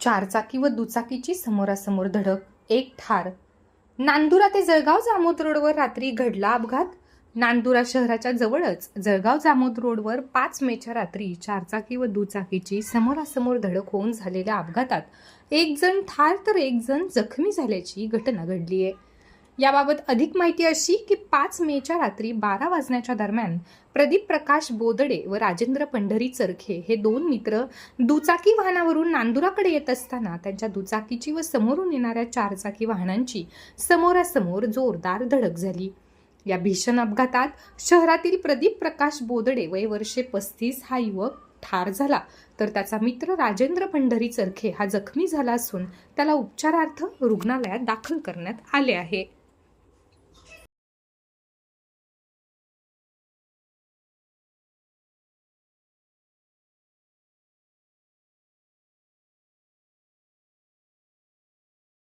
चारचाकी व दुचाकीची समोरासमोर धडक एक ठार. नांदुरा ते जळगाव जामोद रोडवर रात्री घडला अपघात. नांदुरा शहराच्या जवळच जळगाव जामोद रोडवर पाच मेच्या रात्री चारचाकी व दुचाकीची समोरासमोर धडक होऊन झालेल्या अपघातात एक जण ठार तर एक जण जखमी झाल्याची घटना घडली आहे याबाबत अधिक माहिती अशी की पाच मेच्या रात्री बारा वाजण्याच्या दरम्यान प्रदीप प्रकाश बोदडे व राजेंद्र पंढरी चरखे हे दोन मित्र दुचाकी वाहनावरून नांदुराकडे येत असताना त्यांच्या दुचाकीची व समोरून येणाऱ्या चारचाकी वाहनांची समोरासमोर जोरदार धडक झाली. या भीषण अपघातात शहरातील प्रदीप प्रकाश बोदडे वय वर्षे पस्तीस हा युवक ठार झाला. तर त्याचा मित्र राजेंद्र पंढरी चरखे हा जखमी झाला असून त्याला उपचारार्थ रुग्णालयात दाखल करण्यात आले आहे.